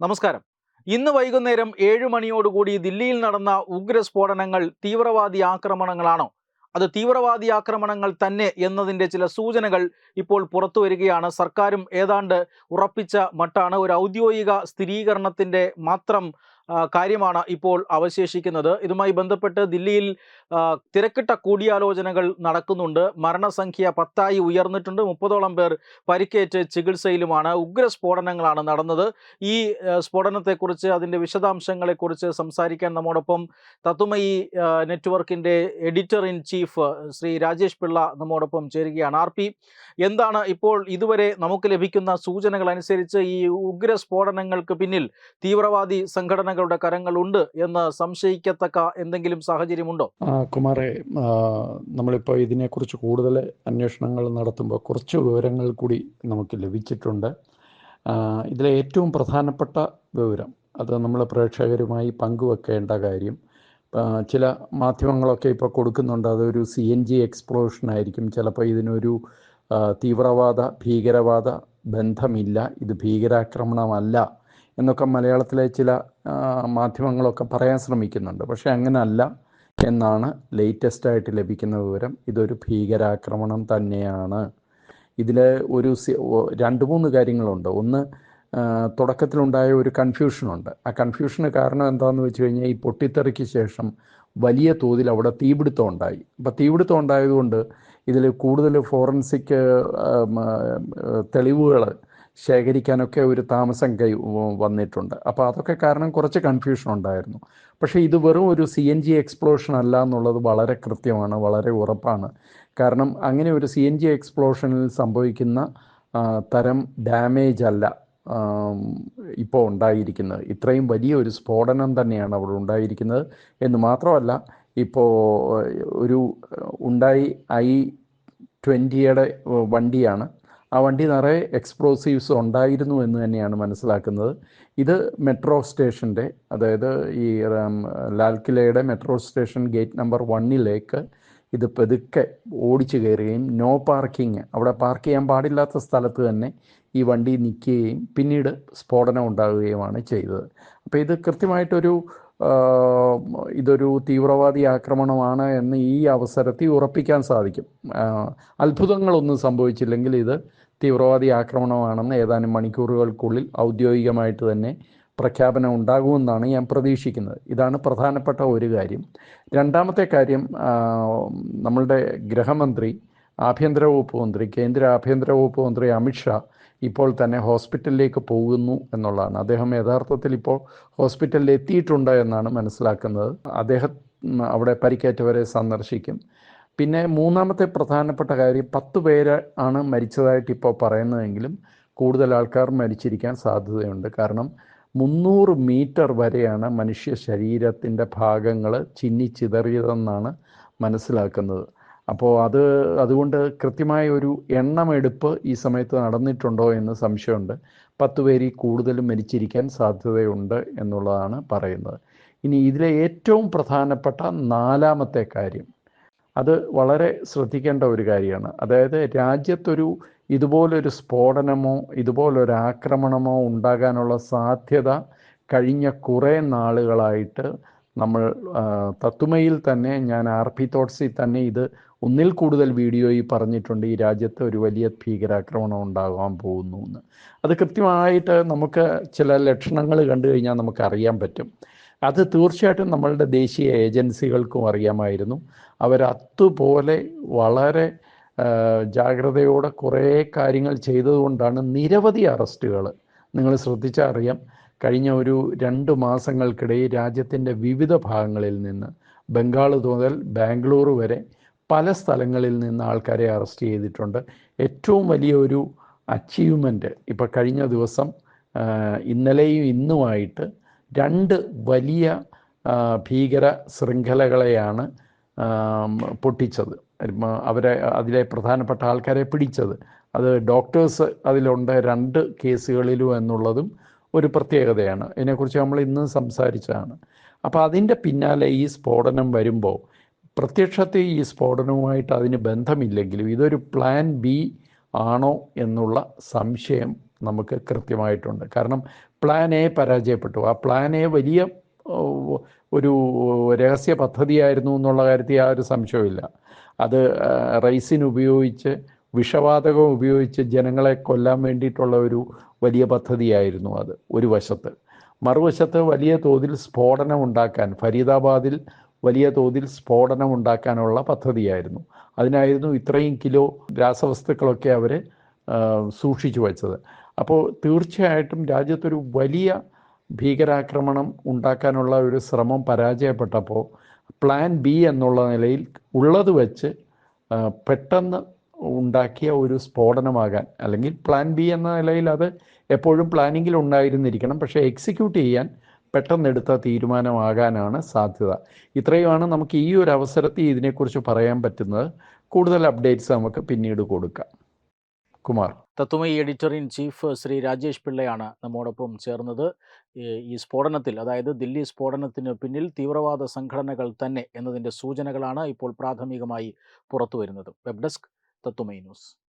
നമസ്കാരം. ഇന്ന് വൈകുന്നേരം ഏഴ് മണിയോടുകൂടി ദില്ലിയിൽ നടന്ന ഉഗ്രസ്ഫോടനങ്ങൾ തീവ്രവാദി ആക്രമണങ്ങളാണോ? അത് തീവ്രവാദി ആക്രമണങ്ങൾ തന്നെ എന്നതിന്റെ ചില സൂചനകൾ ഇപ്പോൾ പുറത്തു വരികയാണ്. സർക്കാരും ഏതാണ്ട് ഉറപ്പിച്ച മട്ടാണ്. ഒരു ഔദ്യോഗിക സ്ഥിരീകരണത്തിന്റെ മാത്രം കാര്യമാണ് ഇപ്പോൾ അവശേഷിക്കുന്നത്. ഇതുമായി ബന്ധപ്പെട്ട് ദില്ലിയിൽ തിരക്കിട്ട കൂടിയാലോചനകൾ നടക്കുന്നുണ്ട്. മരണസംഖ്യ പത്തായി ഉയർന്നിട്ടുണ്ട്. മുപ്പതോളം പേർ പരിക്കേറ്റ് ചികിത്സയിലുമാണ്. ഉഗ്ര സ്ഫോടനങ്ങളാണ് നടന്നത്. ഈ സ്ഫോടനത്തെക്കുറിച്ച് അതിന്റെ വിശദാംശങ്ങളെക്കുറിച്ച് സംസാരിക്കാൻ നമ്മോടൊപ്പം തത്തുമയി നെറ്റ്വർക്കിന്റെ editor in chief Shri Rajesh Pillai നമ്മോടൊപ്പം ചേരുകയാണ്. ആർ പി എന്താണ് ഇപ്പോൾ ഇതുവരെ നമുക്ക് ലഭിക്കുന്ന സൂചനകൾ അനുസരിച്ച് ഈ ഉഗ്ര സ്ഫോടനങ്ങൾക്ക് പിന്നിൽ തീവ്രവാദി സംഘടനകളുടെ കരങ്ങളുണ്ട് എന്ന് സംശയിക്കത്തക്ക എന്തെങ്കിലും സാഹചര്യമുണ്ടോ? കുമാറെ നമ്മളിപ്പോൾ ഇതിനെക്കുറിച്ച് കൂടുതൽ അന്വേഷണങ്ങൾ നടത്തുമ്പോൾ കുറച്ച് വിവരങ്ങൾ കൂടി നമുക്ക് ലഭിച്ചിട്ടുണ്ട്. ഇതിലെ ഏറ്റവും പ്രധാനപ്പെട്ട വിവരം അത് നമ്മൾ പ്രേക്ഷകരുമായി പങ്കുവെക്കേണ്ട കാര്യം ചില മാധ്യമങ്ങളൊക്കെ ഇപ്പോൾ കൊടുക്കുന്നുണ്ട്. അതൊരു സി എൻ ജി എക്സ്പ്ലോഷൻ ആയിരിക്കും. ചിലപ്പോൾ ഇതിനൊരു തീവ്രവാദ ഭീകരവാദ ബന്ധമില്ല. ഇത് ഭീകരാക്രമണമല്ല എന്നൊക്കെ മലയാളത്തിലെ ചില മാധ്യമങ്ങളൊക്കെ പറയാൻ ശ്രമിക്കുന്നുണ്ട്. പക്ഷേ അങ്ങനല്ല. എന്നാണ് ലേറ്റസ്റ്റ് ആയിട്ട് ലഭിക്കുന്ന വിവരം. ഇതൊരു ഭീകരാക്രമണം തന്നെയാണ്. ഇതിൽ ഒരു രണ്ട് മൂന്ന് കാര്യങ്ങളുണ്ട്. ഒന്ന് തുടക്കത്തിലുണ്ടായ ഒരു കൺഫ്യൂഷനുണ്ട് ആ കൺഫ്യൂഷന് കാരണം എന്താണെന്ന് വെച്ച് കഴിഞ്ഞാൽ ഈ പൊട്ടിത്തെറിക്ക് ശേഷം വലിയ തോതിൽ അവിടെ തീപിടുത്തം ഉണ്ടായി. അപ്പോൾ തീപിടുത്തം ഉണ്ടായതുകൊണ്ട് ഇതിൽ കൂടുതൽ ഫോറൻസിക് തെളിവുകൾ ശേഖരിക്കാനൊക്കെ ഒരു താമസം കൈ വന്നിട്ടുണ്ട്. അപ്പോൾ അതൊക്കെ കാരണം കുറച്ച് കൺഫ്യൂഷൻ ഉണ്ടായിരുന്നു. പക്ഷേ ഇത് വെറും ഒരു സി എൻ ജി എക്സ്പ്ലോഷൻ അല്ല എന്നുള്ളത് വളരെ കൃത്യമാണ് വളരെ ഉറപ്പാണ്. കാരണം അങ്ങനെ ഒരു സി എൻ ജി എക്സ്പ്ലോഷനിൽ സംഭവിക്കുന്ന തരം ഡാമേജ് അല്ല ഇപ്പോൾ ഉണ്ടായിരിക്കുന്നത്. ഇത്രയും വലിയ ഒരു സ്ഫോടനം തന്നെയാണ് അവിടെ ഉണ്ടായിരിക്കുന്നത്. എന്ന് മാത്രമല്ല ഇപ്പോൾ ഒരു ഉണ്ടായി ഐ ട്വന്റിയുടെ വണ്ടിയാണ് ആ വണ്ടി നിറയെ എക്സ്പ്ലോസീവ്സ് ഉണ്ടായിരുന്നു എന്ന് തന്നെയാണ് മനസ്സിലാക്കുന്നത്. ഇത് മെട്രോ സ്റ്റേഷന്റെ അതായത് ഈ ലാൽക്കിലയുടെ മെട്രോ സ്റ്റേഷൻ ഗേറ്റ് നമ്പർ വണ്ണിലേക്ക് ഇത് പെതുക്കെ ഓടിച്ചു കയറുകയും നോ പാർക്കിംഗ് അവിടെ പാർക്ക് ചെയ്യാൻ പാടില്ലാത്ത സ്ഥലത്ത് തന്നെ ഈ വണ്ടി നിൽക്കുകയും പിന്നീട് സ്ഫോടനം ഉണ്ടാകുകയുമാണ് ചെയ്തത്. അപ്പോൾ ഇത് കൃത്യമായിട്ടൊരു ഇതൊരു തീവ്രവാദി ആക്രമണമാണ് എന്ന് ഈ അവസരത്തിൽ ഉറപ്പിക്കാൻ സാധിക്കും. അത്ഭുതങ്ങളൊന്നും സംഭവിച്ചില്ലെങ്കിൽ ഇത് തീവ്രവാദി ആക്രമണമാണെന്ന് ഏതാനും മണിക്കൂറുകൾക്കുള്ളിൽ ഔദ്യോഗികമായിട്ട് തന്നെ പ്രഖ്യാപനം ഉണ്ടാകുമെന്നാണ് ഞാൻ പ്രതീക്ഷിക്കുന്നത്. ഇതാണ് പ്രധാനപ്പെട്ട ഒരു കാര്യം. രണ്ടാമത്തെ കാര്യം നമ്മളുടെ ഗൃഹമന്ത്രി ആഭ്യന്തര വകുപ്പ് മന്ത്രി കേന്ദ്ര ആഭ്യന്തര വകുപ്പ് മന്ത്രി അമിത്ഷാ ഇപ്പോൾ തന്നെ ഹോസ്പിറ്റലിലേക്ക് പോകുന്നു എന്നുള്ളതാണ്. അദ്ദേഹം യഥാർത്ഥത്തിൽ ഇപ്പോൾ ഹോസ്പിറ്റലിൽ എത്തിയിട്ടുണ്ട് എന്നാണ് മനസ്സിലാക്കുന്നത്. അദ്ദേഹം അവിടെ പരിക്കേറ്റവരെ സന്ദർശിക്കും. പിന്നെ മൂന്നാമത്തെ പ്രധാനപ്പെട്ട കാര്യം പത്ത് പേര് ആണ് മരിച്ചതായിട്ട് ഇപ്പോൾ പറയുന്നതെങ്കിലും കൂടുതൽ ആൾക്കാർ മരിച്ചിരിക്കാൻ സാധ്യതയുണ്ട്. കാരണം മുന്നൂറ് മീറ്റർ വരെയാണ് മനുഷ്യ ശരീരത്തിന്റെ ഭാഗങ്ങൾ ചിന്നിച്ചിതറിയതെന്നാണ് മനസ്സിലാക്കുന്നത്. അപ്പോൾ അത് അതുകൊണ്ട് കൃത്യമായ ഒരു എണ്ണമെടുപ്പ് ഈ സമയത്ത് നടന്നിട്ടുണ്ടോ എന്ന് സംശയമുണ്ട്. പത്ത് പേരിൽ കൂടുതൽ മരിച്ചിരിക്കാൻ സാധ്യതയുണ്ട് എന്നുള്ളതാണ് പറയുന്നത്. ഇനി ഇതിലെ ഏറ്റവും പ്രധാനപ്പെട്ട നാലാമത്തെ കാര്യം. അത് വളരെ ശ്രദ്ധിക്കേണ്ട ഒരു കാര്യമാണ്. അതായത് രാജ്യത്തൊരു ഇതുപോലൊരു സ്ഫോടനമോ ഇതുപോലൊരു ആക്രമണമോ ഉണ്ടാകാനുള്ള സാധ്യത കഴിഞ്ഞ കുറേ നാളുകളായിട്ട് നമ്മൾ തത്തുമയിൽ തന്നെ ഞാൻ ആർ പി തോട്ട്സിൽ തന്നെ ഇത് ഒന്നിൽ കൂടുതൽ വീഡിയോയിൽ പറഞ്ഞിട്ടുണ്ട് ഈ രാജ്യത്ത് ഒരു വലിയ ഭീകരാക്രമണം ഉണ്ടാകാൻ പോകുന്നു എന്ന്. അത് കൃത്യമായിട്ട് നമുക്ക് ചില ലക്ഷണങ്ങൾ കണ്ടു കഴിഞ്ഞാൽ നമുക്ക് അറിയാൻ പറ്റും. അത് തീർച്ചയായിട്ടും നമ്മളുടെ ദേശീയ ഏജൻസികൾക്കും അറിയാമായിരുന്നു. അവർ വളരെ ജാഗ്രതയോടെ കുറേ കാര്യങ്ങൾ ചെയ്തതുകൊണ്ടാണ് നിരവധി അറസ്റ്റുകൾ നിങ്ങൾ ശ്രദ്ധിച്ചാൽ അറിയാം കഴിഞ്ഞ ഒരു രണ്ട് മാസങ്ങൾക്കിടയിൽ രാജ്യത്തിന്റെ വിവിധ ഭാഗങ്ങളിൽ നിന്ന് ബംഗാൾ മുതൽ ബാംഗ്ലൂർ വരെ പല സ്ഥലങ്ങളിൽ നിന്ന് ആൾക്കാരെ അറസ്റ്റ് ചെയ്തിട്ടുണ്ട്. ഏറ്റവും വലിയ ഒരു അച്ചീവ്മെന്റ് ഇപ്പോൾ കഴിഞ്ഞ ദിവസം ഇന്നലെയും ഇന്നുമായിട്ട് രണ്ട് വലിയ ഭീകര ശൃംഖലകളെയാണ് പൊട്ടിച്ചത്. അവരെ അതിലെ പ്രധാനപ്പെട്ട ആൾക്കാരെ പിടിച്ചത്. അത് ഡോക്ടേഴ്സ് അതിലുണ്ട് രണ്ട് കേസുകളിലും എന്നുള്ളതും ഒരു പ്രത്യേകതയാണ്. ഇതിനെക്കുറിച്ച് നമ്മൾ ഇന്ന് സംസാരിച്ചതാണ്. അപ്പോൾ അതിന്റെ പിന്നാലെ ഈ സ്ഫോടനം വരുമ്പോൾ പ്രത്യക്ഷത്തെ ഈ സ്ഫോടനവുമായിട്ട് അതിന് ബന്ധമില്ലെങ്കിലും ഇതൊരു പ്ലാൻ ബി ആണോ എന്നുള്ള സംശയം നമുക്ക് കൃത്യമായിട്ടുണ്ട്. കാരണം പ്ലാൻ എ പരാജയപ്പെട്ടു. ആ പ്ലാൻ എ വലിയ ഒരു രഹസ്യ പദ്ധതിയായിരുന്നു എന്നുള്ള കാര്യത്തിൽ ആ ഒരു സംശയമില്ല അത് റൈസിൻ ഉപയോഗിച്ച് വിഷവാതകം ഉപയോഗിച്ച് ജനങ്ങളെ കൊല്ലാൻ വേണ്ടിയിട്ടുള്ള ഒരു വലിയ പദ്ധതിയായിരുന്നു അത് ഒരു വശത്ത്. മറുവശത്ത് വലിയ തോതിൽ സ്ഫോടനം ഉണ്ടാക്കാൻ ഫരീദാബാദിൽ വലിയ തോതിൽ സ്ഫോടനം ഉണ്ടാക്കാനുള്ള പദ്ധതിയായിരുന്നു. അതിനായിരുന്നു ഇത്രയും കിലോ രാസവസ്തുക്കളൊക്കെ അവർ സൂക്ഷിച്ചു വച്ചത്. അപ്പോൾ തീർച്ചയായിട്ടും രാജ്യത്തൊരു വലിയ ഭീകരാക്രമണം ഉണ്ടാക്കാനുള്ള ഒരു ശ്രമം പരാജയപ്പെട്ടപ്പോൾ പ്ലാൻ ബി എന്നുള്ള നിലയിൽ ഉള്ളത് വെച്ച് പെട്ടെന്ന് ഉണ്ടാക്കിയ ഒരു സ്ഫോടനമാകാൻ അല്ലെങ്കിൽ പ്ലാൻ ബി എന്ന നിലയിൽ അത് എപ്പോഴും പ്ലാനിങ്ങിൽ ഉണ്ടായിരുന്നിരിക്കണം. പക്ഷേ എക്സിക്യൂട്ട് ചെയ്യാൻ പെട്ടെന്നെടുത്ത തീരുമാനമാകാനാണ് സാധ്യത. ഇത്രയുമാണ് നമുക്ക് ഈ ഒരു അവസരത്തിൽ ഇതിനെക്കുറിച്ച് പറയാൻ പറ്റുന്നത്. കൂടുതൽ അപ്ഡേറ്റ്സ് നമുക്ക് പിന്നീട് കൊടുക്കാം. Kumar. Tattvamayi editor in chief Shri Rajesh പിള്ളയാണ് നമ്മോടൊപ്പം ചേർന്നത്. ഈ- സ്ഫോടനത്തിൽ അതായത് ദില്ലി സ്ഫോടനത്തിന് പിന്നിൽ തീവ്രവാദ സംഘടനകൾ തന്നെ എന്നതിന്റെ സൂചനകളാണ് ഇപ്പോൾ പ്രാഥമികമായി പുറത്തുവരുന്നത്. Web desk Tattvamayi news.